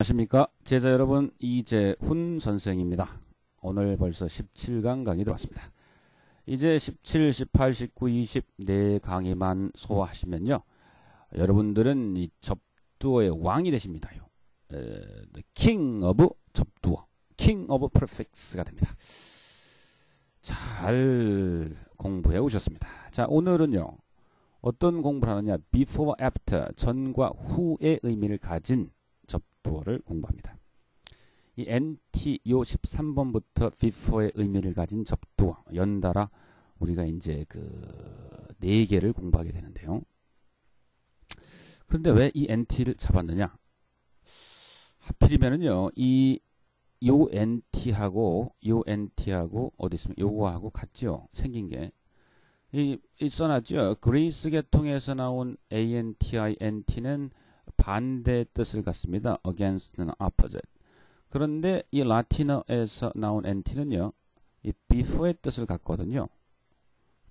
안녕하십니까 제자 여러분 이재훈 선생입니다. 오늘 벌써 17강 강의 들어왔습니다. 이제 17, 18, 19, 20 4강의만 소화하시면요. 여러분들은 이 접두어의 왕이 되십니다요. 에, king 접두어, king of prefix가 됩니다. 잘 공부해 오셨습니다. 자 오늘은요. 어떤 공부를 하느냐 before, after, 전과 후의 의미를 가진 접두어를 공부합니다. 이 NT 요 13번부터 before의 의미를 가진 접두어 연달아 우리가 이제 그 네 개를 공부하게 되는데요. 그런데 왜 이 NT를 잡았느냐? 하필이면은요, 이, 요 NT하고, 요 NT하고, 어디 있으면 요거하고 같죠? 생긴 게. 이, 이 써놨죠? 그리스 계통에서 나온 ANTI, NT는 반대의 뜻을 갖습니다. against는 opposite. 그런데 이 라틴어에서 나온 NT는요, 이 before의 뜻을 갖거든요.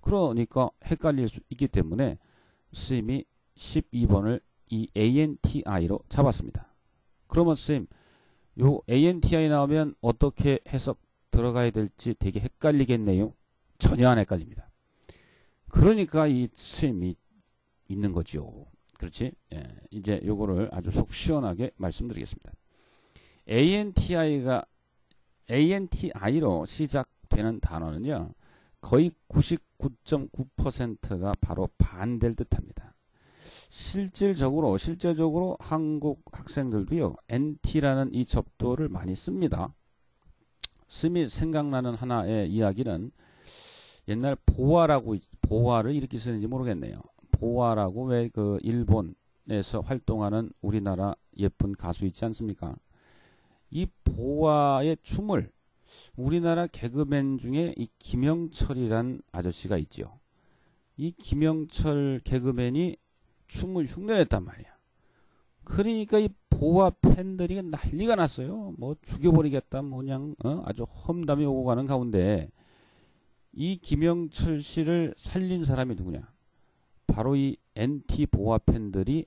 그러니까 헷갈릴 수 있기 때문에 스님이 12번을 이 ANTI로 잡았습니다. 그러면 스님, 요 ANTI 나오면 어떻게 해석 들어가야 될지 되게 헷갈리겠네요. 전혀 안 헷갈립니다. 그러니까 이 스님이 있는 거죠. 그렇지? 예, 이제 요거를 아주 속 시원하게 말씀드리겠습니다. ANTI가 ANTI로 시작되는 단어는요. 거의 99.9%가 바로 반대를 뜻합니다. 실질적으로 실제적으로 한국 학생들도요. NT라는 이 접두어를 많이 씁니다. 스미 생각나는 하나의 이야기는 옛날 보아라고 보아를 이렇게 쓰는지 모르겠네요. 보아라고 왜 그 일본에서 활동하는 우리나라 예쁜 가수 있지 않습니까? 이 보아의 춤을 우리나라 개그맨 중에 이 김영철이란 아저씨가 있지요. 이 김영철 개그맨이 춤을 흉내냈단 말이야. 그러니까 이 보아 팬들이 난리가 났어요. 뭐 죽여버리겠다, 뭐냥 어? 아주 험담이 오고 가는 가운데 이 김영철 씨를 살린 사람이 누구냐? 바로 이 NT 보아 팬들이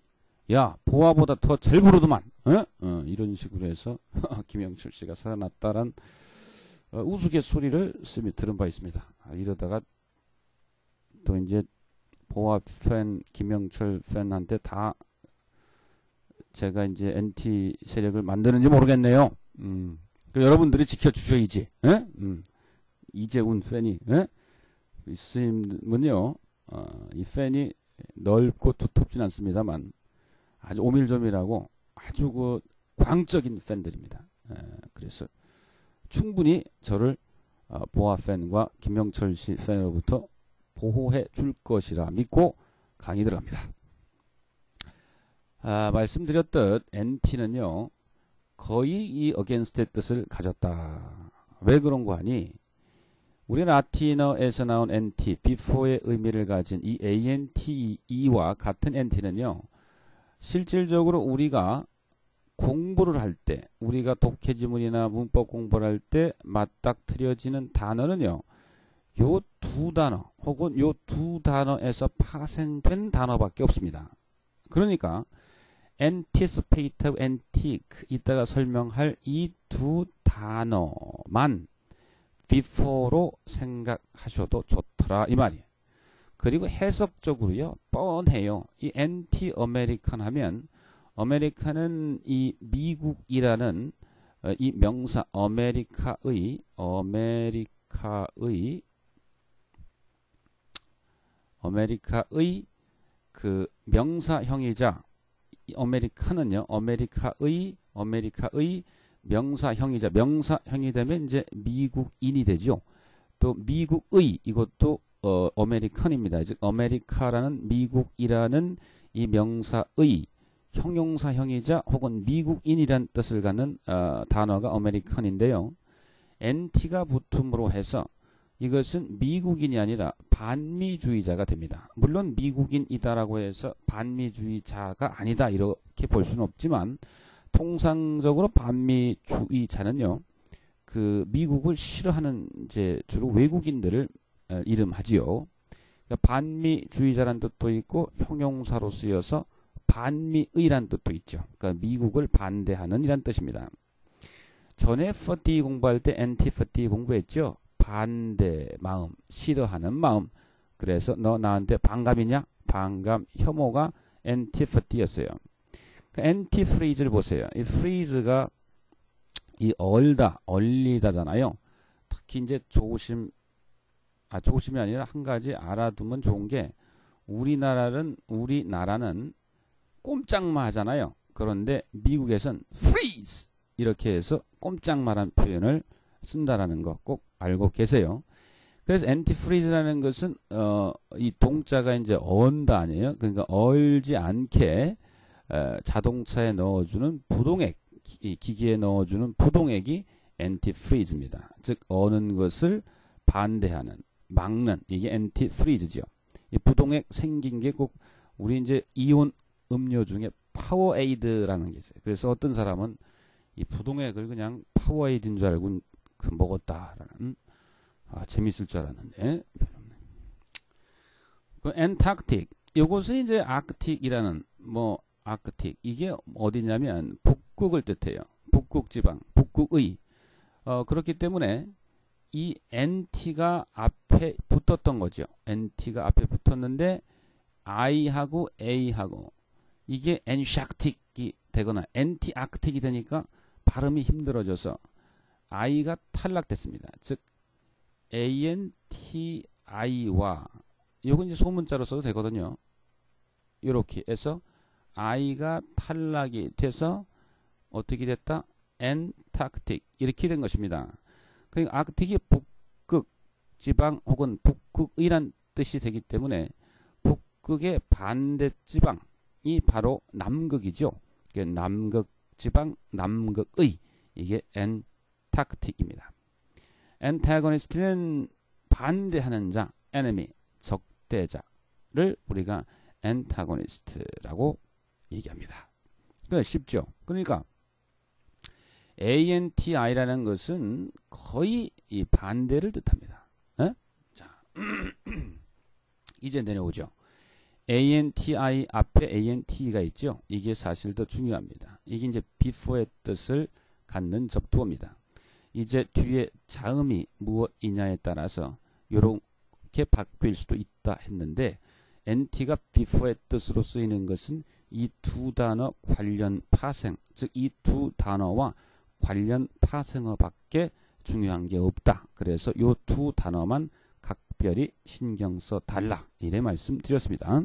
야 보아보다 더 잘 부르더만 어? 어, 이런 식으로 해서 김영철 씨가 살아났다란 어, 우스갯소리를 스미 들은 바 있습니다. 아, 이러다가 또 이제 보아 팬 김영철 팬한테 다 제가 이제 NT 세력을 만드는지 모르겠네요. 음. 그 여러분들이 지켜주셔야지. 에? 음. 이재훈 팬이 에? 있으면요. 어, 이 팬이 넓고 두텁진 않습니다만 아주 오밀조밀하고 아주 그 광적인 팬들입니다. 에, 그래서 충분히 저를 어, 보아 팬과 김영철 씨 팬으로부터 보호해 줄 것이라 믿고 강의 들어갑니다. 아, 말씀드렸듯 NT는요 거의 이 against의 뜻을 가졌다. 왜 그런 거 하니? 우리 라틴어에서 나온 NT, before의 의미를 가진 이 ANTE와 같은 NT는요, 실질적으로 우리가 공부를 할 때, 우리가 독해지문이나 문법 공부를 할 때 맞닥뜨려지는 단어는요, 요 두 단어, 혹은 요 두 단어에서 파생된 단어밖에 없습니다. 그러니까, anticipate, antique, 이따가 설명할 이 두 단어만 before로 생각하셔도 좋더라 이 말이에요. 그리고 해석적으로요 뻔해요. 이 anti 아메리칸 하면 아메리카는 이 미국이라는 어, 이 명사 아메리카의 아메리카의 아메리카의 그 명사형이자 아메리카는요 아메리카의 아메리카의 명사형이자 명사형이 되면 이제 미국인이 되죠. 또 미국의 이것도 어, 아메리칸입니다. 즉 아메리카라는 미국이라는 이 명사의 형용사형이자 혹은 미국인이란 뜻을 갖는 어, 단어가 아메리칸인데요. NT가 붙음으로 해서 이것은 미국인이 아니라 반미주의자가 됩니다. 물론 미국인이다라고 해서 반미주의자가 아니다 이렇게 볼 수는 없지만 통상적으로 반미주의자는요, 그 미국을 싫어하는 이제 주로 외국인들을 어, 이름하지요. 그러니까 반미주의자란 뜻도 있고 형용사로 쓰여서 반미의란 뜻도 있죠. 그러니까 미국을 반대하는 이란 뜻입니다. 전에 퍼티 공부할 때 엔티 퍼티 공부했죠. 반대 마음, 싫어하는 마음. 그래서 너 나한테 반감이냐? 반감, 혐오가 엔티 퍼티였어요. 엔티 프리즈를 보세요. 이 프리즈가 이 얼다, 얼리다잖아요. 특히 이제 조심, 아 조심이 아니라 한 가지 알아두면 좋은 게 우리나라는 우리나라는 꼼짝마 하잖아요. 그런데 미국에선 freeze 이렇게 해서 꼼짝마란 표현을 쓴다라는 거 꼭 알고 계세요. 그래서 anti-freeze라는 것은 어, 이 동자가 이제 언다 아니에요. 그러니까 얼지 않게 어, 자동차에 넣어주는 부동액, 이 기기에 넣어주는 부동액이 anti-freeze입니다. 즉 어는 것을 반대하는, 막는 이게 anti-freeze죠. 이 부동액 생긴 게 꼭 우리 이제 이온 음료 중에 파워에이드라는 게 있어요. 그래서 어떤 사람은 이 부동액을 그냥 파워에이드인 줄 알고 그 먹었다라는 아, 재밌을 줄 알았는데 그 엔탁틱 이것은 이제 아크틱이라는 뭐 아크틱 이게 어디냐면 북극을 뜻해요. 북극 지방, 북극의 어, 그렇기 때문에 이 NT가 앞에 붙었던 거죠. NT가 앞에 붙었는데 I하고 A하고 이게 엔샥틱이 되거나 엔티아크틱이 되니까 발음이 힘들어져서 I가 탈락됐습니다. 즉 ANTI와 이건 이제 소문자로 써도 되거든요. 이렇게 해서 I가 탈락이 돼서 어떻게 됐다? 엔타크틱 이렇게 된 것입니다. 그러니까 아크틱이 북극 지방 혹은 북극이란 뜻이 되기 때문에 북극의 반대 지방이 바로 남극이죠. 남극 지방 남극의 이게 엔타크틱입니다. 엔타고니스트는 반대하는 자, enemy, 적대자를 우리가 엔타고니스트라고 얘기합니다. 그 쉽죠. 그러니까 ANTI라는 것은 거의 이 반대를 뜻합니다. 에? 자, 이제 내려오죠. ANTI 앞에 ANT가 있죠. 이게 사실 더 중요합니다. 이게 이제 before의 뜻을 갖는 접두어입니다. 이제 뒤에 자음이 무엇이냐에 따라서 이렇게 바뀔 수도 있다 했는데 NT가 before의 뜻으로 쓰이는 것은 이 두 단어 관련 파생, 즉 이 두 단어와 관련 파생어밖에 중요한 게 없다. 그래서 이 두 단어만 각별히 신경 써 달라. 이래 말씀드렸습니다.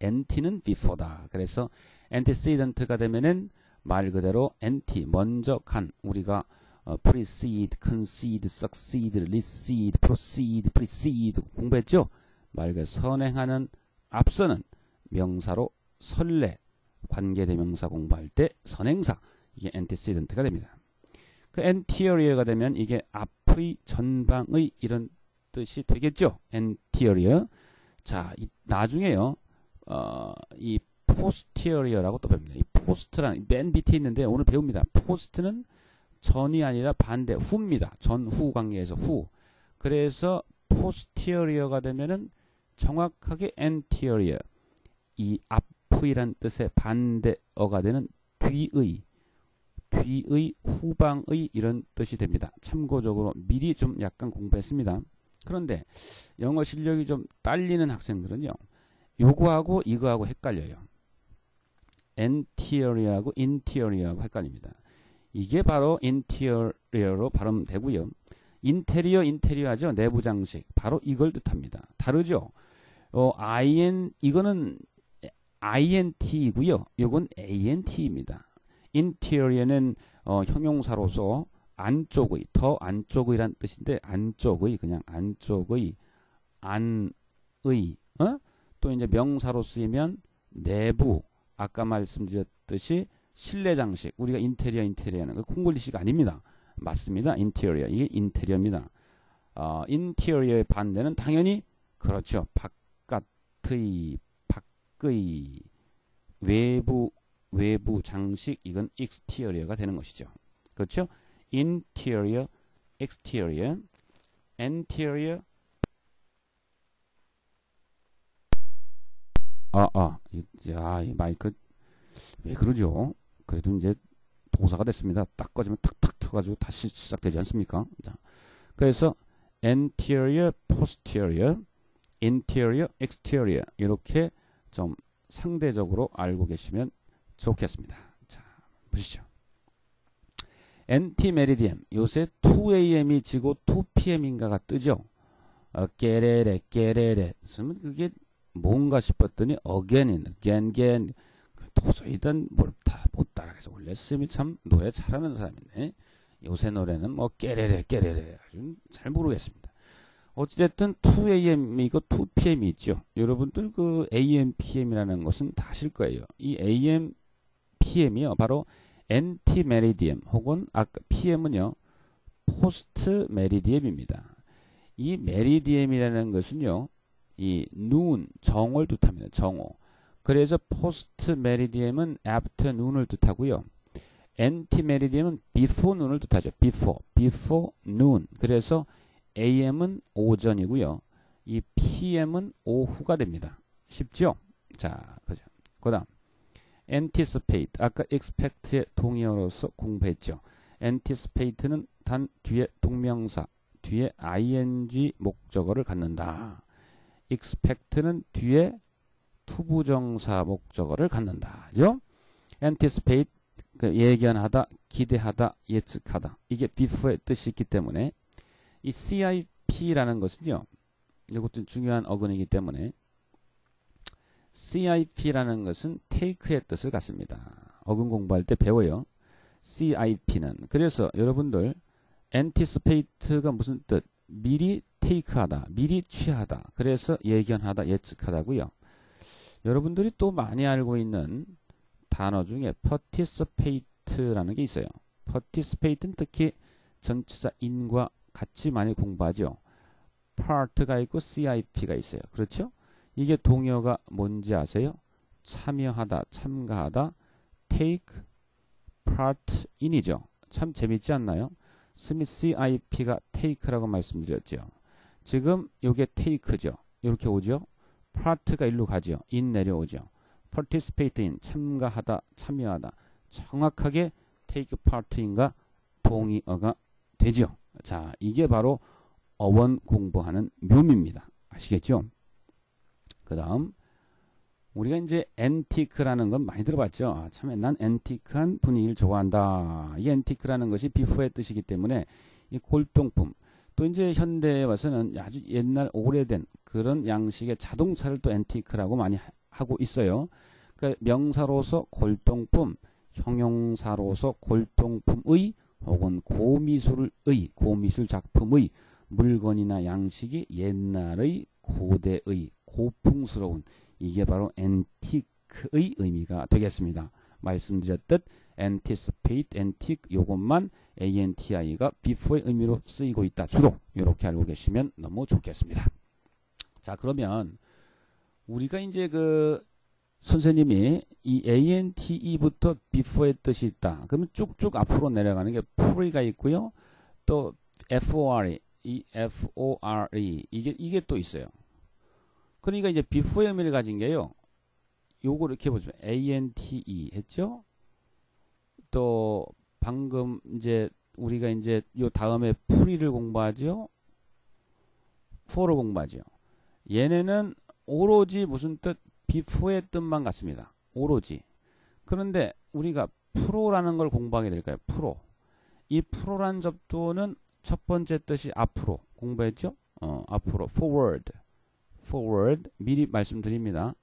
NT는 before다. 그래서 antecedent가 되면은 말 그대로 NT 먼저 간 우리가 어, precede, concede, succeed, recede, proceed, precede 공부했죠? 말 그대로 선행하는 앞서는 명사로 설레 관계대명사 공부할 때 선행사 이게 antecedent가 됩니다. 그 anterior가 되면 이게 앞의 전방의 이런 뜻이 되겠죠. anterior. 자, 이, 나중에요. 어, 이 posterior라고 또 배웁니다. 이 post라는 맨 밑에 있는데 오늘 배웁니다. post는 전이 아니라 반대 후입니다. 전후 관계에서 후. 그래서 posterior가 되면은 정확하게 anterior 이 앞이란 뜻의 반대어가 되는 뒤의 뒤의 후방의 이런 뜻이 됩니다. 참고적으로 미리 좀 약간 공부했습니다. 그런데 영어 실력이 좀 딸리는 학생들은요. 요거하고 이거하고 헷갈려요. anterior하고 interior하고 헷갈립니다. 이게 바로 interior로 발음되고요. 인테리어 인테리어 하죠. 내부 장식. 바로 이걸 뜻합니다. 다르죠. 어, in 이거는 int이고요. 이건 ant입니다. 인테리어는 어, 형용사로서 안쪽의 더 안쪽의란 뜻인데 안쪽의 그냥 안쪽의 안의 어? 또 이제 명사로 쓰이면 내부 아까 말씀드렸듯이 실내 장식 우리가 인테리어 인테리어는 그 콩글리시가 아닙니다. 맞습니다. 인테리어 이게 인테리어입니다. 어, 인테리어의 반대는 당연히 그렇죠. 바 깥의 밖의 외부 외부 장식 이건 exterior가 되는 것이죠. 그렇죠? interior, exterior, anterior, 아, 아, 이, 야, 이 마이크 왜 그러죠? 그래도 이제 도사가 됐습니다. 딱 꺼지면 탁탁 켜가지고 다시 시작되지 않습니까? 자, 그래서 anterior, posterior, interior, exterior 이렇게 좀 상대적으로 알고 계시면 좋겠습니다. 자, 보시죠. NT 메리디엠 요새 2AM이 지고 2PM인가가 뜨죠. 어, 깨레레 깨레레 그러면 그게 뭔가 싶었더니 again again 도저히 일단 뭘다못 따라해서 원래 스미 참 노래 잘하는 사람인데 요새 노래는 뭐 깨레레 깨레레 아주 잘 모르겠습니다. 어찌됐든 2AM이고 2PM이 있죠. 여러분들 그 AM, PM이라는 것은 다 아실 거예요. 이 AM, PM이요. 바로 NT 메리디엠 혹은 아까 PM은요. 포스트 메리디엠입니다. 이 메리디엠이라는 것은요. 이 눈, 정오를 뜻합니다. 정오. 그래서 포스트 메리디엠은 after 눈을 뜻하고요. NT 메리디엠은 before 눈을 뜻하죠. before, before noon. 그래서 AM은 오전이고요. 이 PM은 오후가 됩니다. 쉽죠? 자, 그죠. 그 다음. anticipate. 아까 expect의 동의어로서 공부했죠. anticipate는 단 뒤에 동명사, 뒤에 ing 목적어를 갖는다. expect는 뒤에 투부정사 목적어를 갖는다. 죠? anticipate 그 예견하다, 기대하다, 예측하다. 이게 before의 뜻이 있기 때문에 이 CIP라는 것은요. 이것도 중요한 어근이기 때문에 CIP라는 것은 take의 뜻을 갖습니다. 어근 공부할 때 배워요. CIP는 그래서 여러분들 anticipate가 무슨 뜻? 미리 take하다, 미리 취하다. 그래서 예견하다, 예측하다고요. 여러분들이 또 많이 알고 있는 단어 중에 participate라는 게 있어요. participate는 특히 전치사 인과 같이 많이 공부하죠. part가 있고 CIP가 있어요. 그렇죠? 이게 동요가 뭔지 아세요? 참여하다, 참가하다, take part in이죠. 참 재밌지 않나요? 스미 CIP가 take라고 말씀드렸죠. 지금 이게 take죠. 이렇게 오죠. part가 일로 가죠. in 내려오죠. participate in 참가하다, 참여하다. 정확하게 take part인가 동의어가 되죠. 자, 이게 바로 어원 공부하는 묘미입니다. 아시겠죠? 그 다음 우리가 이제 앤티크라는 건 많이 들어봤죠. 아, 참, 난 앤티크한 분위기를 좋아한다. 이 앤티크라는 것이 비포의 뜻이기 때문에 이 골동품 또 이제 현대에 와서는 아주 옛날 오래된 그런 양식의 자동차를 또 앤티크라고 많이 하고 있어요. 그러니까 명사로서 골동품, 형용사로서 골동품의 혹은 고미술의 고미술 작품의 물건이나 양식이 옛날의 고대의 고풍스러운 이게 바로 앤티크의 의미가 되겠습니다. 말씀드렸듯 anticipate, antique 요것만 anti가 before의 의미로 쓰이고 있다. 주로 이렇게 알고 계시면 너무 좋겠습니다. 자 그러면 우리가 이제 그 선생님이 이 ante부터 before의 뜻이 있다. 그러면 쭉쭉 앞으로 내려가는 게 pre가 있고요. 또 fore, 이 fore 이게 이게 또 있어요. 그러니까 이제 before의 의미를 가진 게요. 요거 이렇게 보죠. ante 했죠? 또 방금 이제 우리가 이제 요 다음에 풀이를 공부하죠. for를 공부하죠. 얘네는 오로지 무슨 뜻? Before의 뜻만 같습니다. 오로지. 그런데 우리가 프로라는 걸 공부하게 될까요? 프로. 이 프로란 접두는 첫 번째 뜻이 앞으로 공부했죠? 어, 앞으로 forward. forward 미리 말씀드립니다.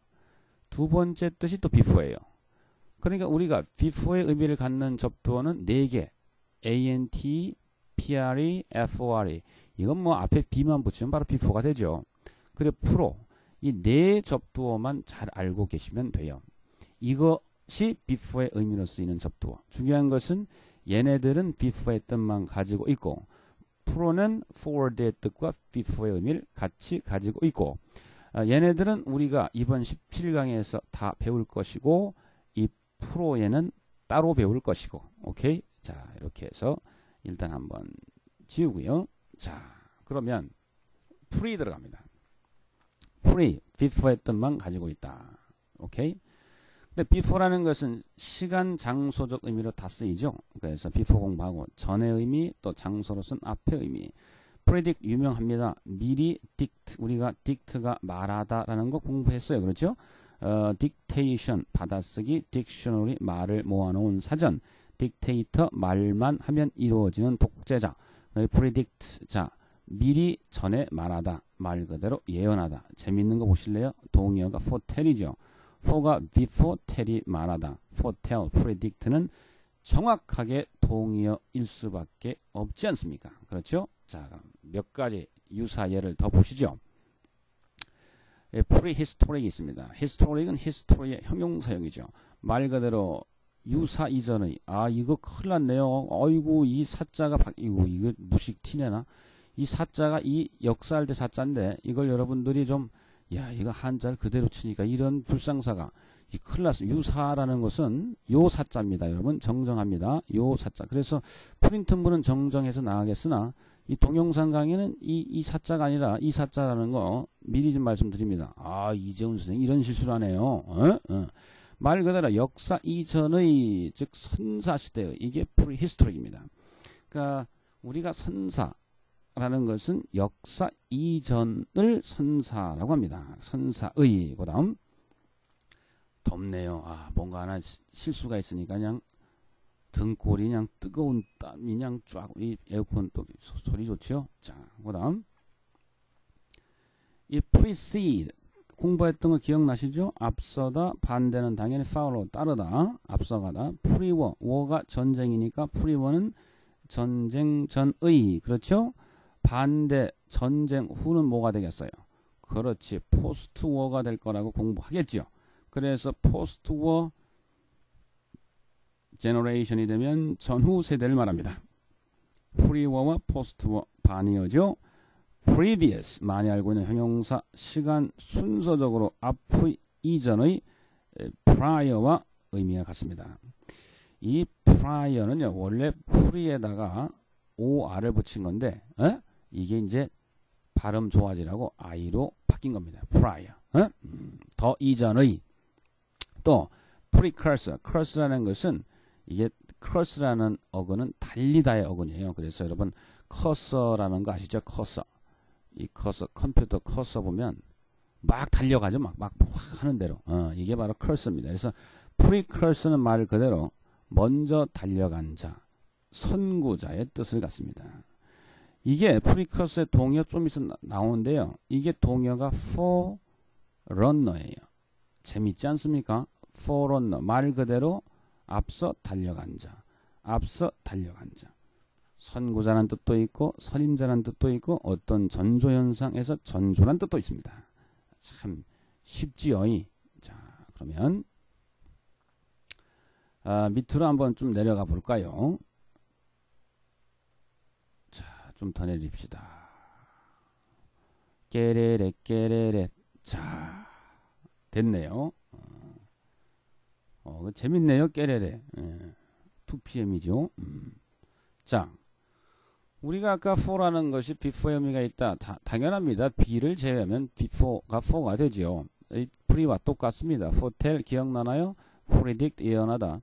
두 번째 뜻이 또 before예요. 그러니까 우리가 before의 의미를 갖는 접두어는 네 개. ant, pre, fore. 이건 뭐 앞에 be만 붙이면 바로 before가 되죠. 그리고 pro. 이 네 접두어만 잘 알고 계시면 돼요. 이것이 before의 의미로 쓰이는 접두어. 중요한 것은 얘네들은 before의 뜻만 가지고 있고 프로는 forward의 뜻과 before의 의미를 같이 가지고 있고 아, 얘네들은 우리가 이번 17강에서 다 배울 것이고 이 프로에는 따로 배울 것이고 오케이 자 이렇게 해서 일단 한번 지우고요 자 그러면 프리 들어갑니다 프리 before의 뜻만 가지고 있다 오케이. 근데 before라는 것은 시간, 장소적 의미로 다 쓰이죠. 그래서 before 공부하고 전의 의미 또 장소로서는 앞의 의미. predict 유명합니다. 미리 dict 우리가 dict가 말하다라는 거 공부했어요. 그렇죠? 어, dictation 받아쓰기, dictionary 말을 모아놓은 사전, dictator 말만 하면 이루어지는 독재자, predict 자 미리 전에 말하다 말 그대로 예언하다. 재밌는 거 보실래요? 동의어가 foretell이죠. for가 before tell이 말하다. foretell, predict는 정확하게 동의어일 수밖에 없지 않습니까? 그렇죠? 자, 그럼 몇 가지 유사 예를 더 보시죠. 예, prehistoric이 있습니다. historic은 history의 형용사형이죠. 말 그대로 유사 이전의 아 이거 큰일 났네요. 어이구 이 사자가 바뀌고 이거 무식 티내나 이 사자가 이 역사할 때 사자인데 이걸 여러분들이 좀 야 이거 한자를 그대로 치니까 이런 불상사가 이 났어 유사라는 것은 요 사자입니다 여러분. 정정합니다. 요 사자. 그래서 프린트물은 정정해서 나가겠으나 이 동영상 강의는 이, 이 사자가 아니라 이 사자라는 거 미리 좀 말씀드립니다. 아 이재훈 선생 이런 실수를 하네요. 어? 어. 말 그대로 역사 이전의 즉 선사 시대의 이게 프리히스토릭입니다. 그러니까 우리가 선사 라는 것은 역사 이전을 선사라고 합니다. 선사의 그 다음 덥네요. 아 뭔가 하나 실수가 있으니까 그냥 등골이 그냥 뜨거운 땀이 그냥 쫙 이 에어컨 또 소리 좋죠. 자그 다음 이 precede 공부했던 거 기억나시죠? 앞서다 반대는 당연히 follow 따르다 앞서가다 프리워 워가 전쟁이니까 프리워는 전쟁 전의 그렇죠? 반대 전쟁 후는 뭐가 되겠어요? 그렇지 포스트 워가 될 거라고 공부하겠지요. 그래서 포스트 워 제너레이션이 되면 전후 세대를 말합니다. 프리워와 포스트 워 반이어죠. previous 많이 알고 있는 형용사 시간 순서적으로 앞의 이전의 prior와 의미가 같습니다. 이 prior는요 원래 프리에다가 or을 붙인 건데 에? 이게 이제 발음 좋아지라고 i로 바뀐 겁니다. prior. 어? 음, 더 이전의 또 precursor. cursor라는 것은 이게 cursor라는 어근은 달리다의 어근이에요. 그래서 여러분 cursor라는 거 아시죠? cursor. 이 cursor 컴퓨터 cursor 보면 막 달려가죠. 막막 하는 대로. 어, 이게 바로 cursor입니다. 그래서 precursor는 말 그대로 먼저 달려간 자, 선구자의 뜻을 갖습니다. 이게 프리커스의 동요 좀 있어 나오는데요. 이게 동요가 forrunner예요. 재밌지 않습니까? forrunner 말 그대로 앞서 달려간 자, 앞서 달려간 자. 선구자란 뜻도 있고 선임자란 뜻도 있고 어떤 전조 현상에서 전조란 뜻도 있습니다. 참 쉽지요. 자, 그러면 아, 밑으로 한번 좀 내려가 볼까요? 좀 더 내립시다. 깨레레 깨레레 자 됐네요. 어, 어 재밌네요. 깨레레 예, 2pm이죠. 음. 자 우리가 아까 for라는 것이 before 의미가 있다. 다, 당연합니다. b를 제외하면 before가 for가 되죠. pre와 똑같습니다. foretell 기억나나요? predict 예언하다.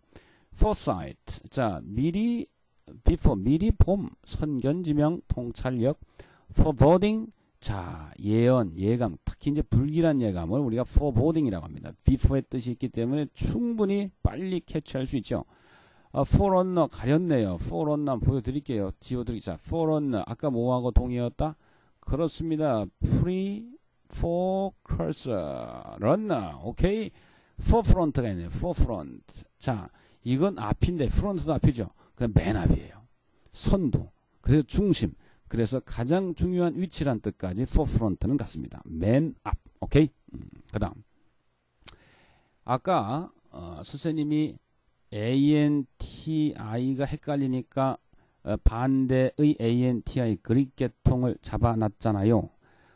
foresight 자 미리 before 미리 봄 선견지명 통찰력 foreboding 자 예언 예감 특히 이제 불길한 예감을 우리가 foreboding이라고 합니다. before의 뜻이 있기 때문에 충분히 빨리 캐치할 수 있죠. 아, forerunner 가렸네요. forerunner 보여드릴게요. 지워드리자. forerunner 아까 뭐하고 동의었다? 그렇습니다. pre forecursor runner 오케이 forefront가 있네요. forefront 자 이건 앞인데 front도 앞이죠. 그맨 앞이에요. 선두. 그래서 중심. 그래서 가장 중요한 위치란 뜻까지 forefront는 같습니다. 맨 앞. 오케이? 음, 그 다음. 아까 어, 선생님이 ANTI가 헷갈리니까 어, 반대의 ANTI 그릭 계통을 잡아놨잖아요.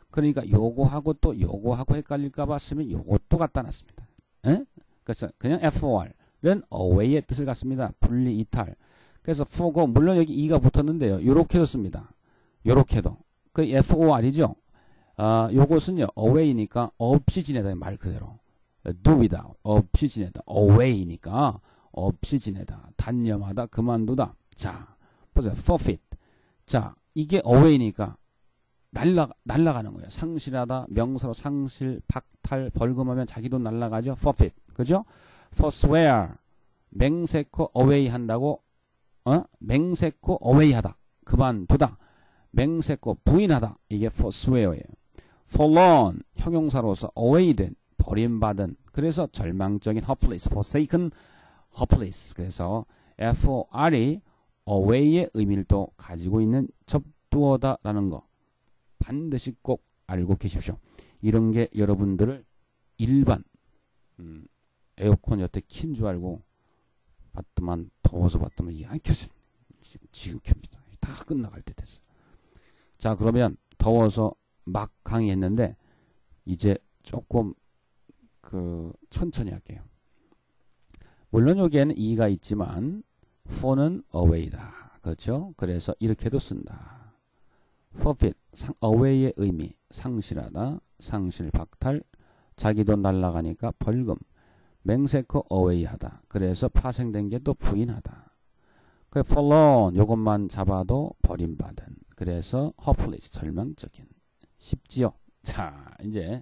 그러니까 요거하고 또 요거하고 헷갈릴까봐 쓰면 요것도 갖다 놨습니다. 에? 그래서 그냥 FOR은 away의 뜻을 갖습니다. 분리 이탈. 그래서 for고 물론 여기 e가 붙었는데요. 요렇게도 씁니다. 요렇게도. 그 for이죠. 아, 요것은요. away니까 없이 지내다 말 그대로. do without 없이 지내다 away니까 없이 지내다 단념하다 그만두다 자 보세요 forfeit 자 이게 away니까 날라 날라가는 거예요 상실하다 명사로 상실 박탈 벌금하면 자기 돈 날라가죠 forfeit 그죠 forswear 맹세코 away 한다고 어? 맹세코 away 하다. 그만두다. 맹세코 부인하다. 이게 forswear예요. forlorn 형용사로서 away된 버림받은 그래서 절망적인 hopeless forsaken hopeless 그래서 for이 away의 의미를 또 가지고 있는 접두어다라는 거. 반드시 꼭 알고 계십시오. 이런 게 여러분들을 일반 음, 에어컨 여태 킨 줄 알고 봤더만 더워서 봤더만 이게 안 켰어요. 지금, 지금 켭니다. 다 끝나갈 때 됐어. 자 그러면 더워서 막 강의했는데 이제 조금 그 천천히 할게요. 물론 여기에는 e가 있지만 for는 away다. 그렇죠? 그래서 이렇게도 쓴다. forfeit, 상, away의 의미, 상실하다, 상실, 박탈, 자기 돈 날라가니까 벌금, 맹세코 away하다. 그래서 파생된 게 또 부인하다. 그 forlorn 요것만 잡아도 버림받은. 그래서 hopeless 절망적인. 쉽지요? 자, 이제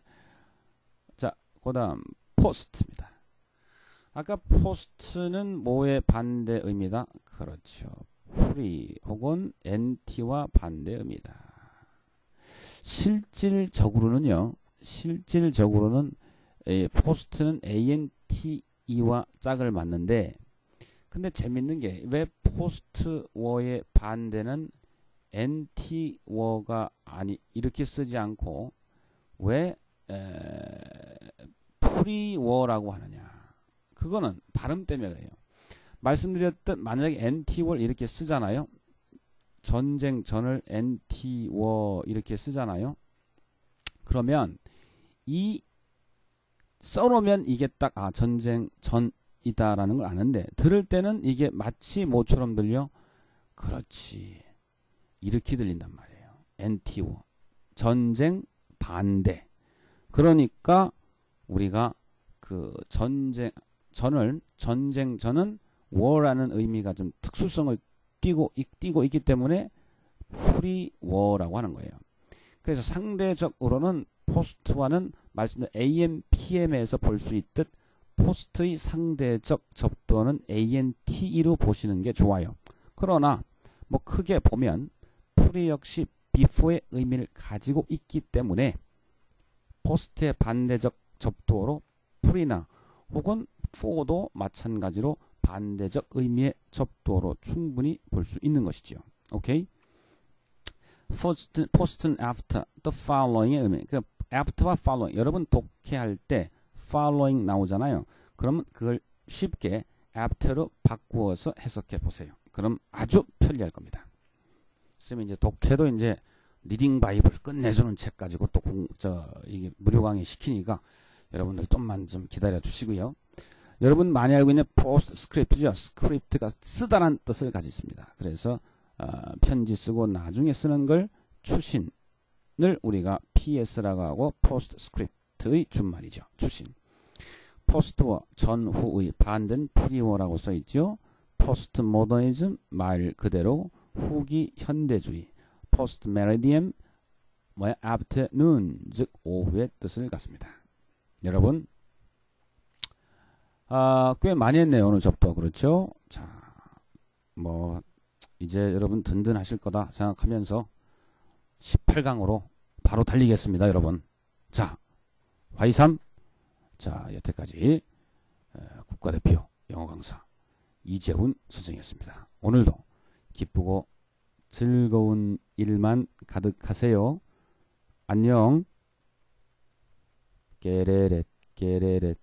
자, 그다음 post입니다. 아까 post는 뭐의 반대 의미다? 그렇죠. free 혹은 anti와 반대 의미다. 실질적으로는요. 실질적으로는 에, post는 ante와 짝을 맞는데 근데 재밌는 게왜 post워의 반대는 anti워가 아니 이렇게 쓰지 않고 왜 프리 워라고 하느냐. 그거는 발음 때문에 그래요. 말씀드렸듯 만약에 anti워 이렇게 쓰잖아요. 전쟁 전을 anti워 이렇게 쓰잖아요. 그러면 이 써놓으면 이게 딱 아 전쟁 전이다라는 걸 아는데 들을 때는 이게 마치 뭐처럼 들려? 그렇지. 이렇게 들린단 말이에요. anti워 전쟁 반대. 그러니까 우리가 그 전쟁 전을 전쟁 전은 war라는 의미가 좀 특수성을 띠고 띠고 있기 때문에 free war라고 하는 거예요. 그래서 상대적으로는 포스트와는 말씀드린 AM, PM에서 볼 수 있듯 포스트의 상대적 접두어는 ANTE로 보시는 게 좋아요. 그러나 뭐 크게 보면 프리 역시 before의 의미를 가지고 있기 때문에 포스트의 반대적 접두어로 프리나 혹은 for도 마찬가지로 반대적 의미의 접두어로 충분히 볼 수 있는 것이지요. 오케이? post and after, the following의 의미. 그 after와 following. 여러분 독해할 때 following 나오잖아요. 그러면 그걸 쉽게 after로 바꾸어서 해석해 보세요. 그럼 아주 편리할 겁니다. 쌤이 이제 독해도 이제 리딩 바이블 끝내주는 책 가지고 또 공, 저, 이게 무료 강의 시키니까 여러분들 좀만 좀 기다려 주시고요. 여러분 많이 알고 있는 포스트 스크립트죠. 스크립트가 쓰다란 뜻을 가지고 있습니다. 그래서 어, 편지 쓰고 나중에 쓰는 걸 추신 을 우리가 PS라고 하고 포스트 스크립트의 준말이죠. 추신. 포스트워 전후의 반대는 프리워라고 써 있죠. 포스트 모더니즘 말 그대로 후기 현대주의. 포스트 메리디엄 뭐야? afternoon 즉 오후의 뜻을 갖습니다. 여러분 아, 꽤 많이 했네요. 오늘 접도. 그렇죠? 자, 뭐 이제 여러분 든든하실 거다 생각하면서 18강으로 바로 달리겠습니다. 여러분. 자, 화이삼. 자, 여태까지 국가대표 영어 강사 이재훈 선생이었습니다. 오늘도 기쁘고 즐거운 일만 가득하세요. 안녕. 깨레렛 깨레렛